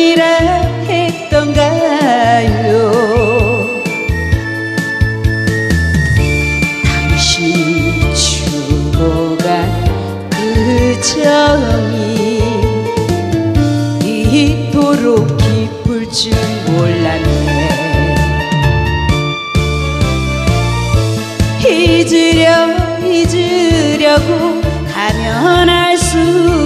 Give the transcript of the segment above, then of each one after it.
꿈이라 했던가요? 당신이 죽어간 그 정이 이토록 기쁠 줄 몰랐네. 잊으려 잊으려고 가면 할수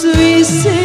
sweet.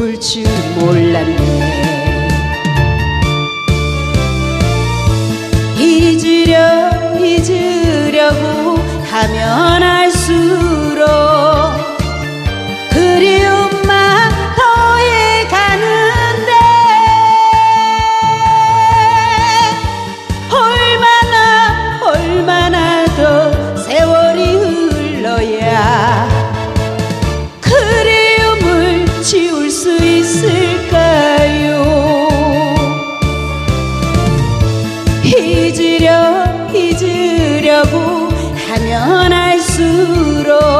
기쁠 줄 몰랐네. 잊으려 잊으려고 하면 할수 futuro.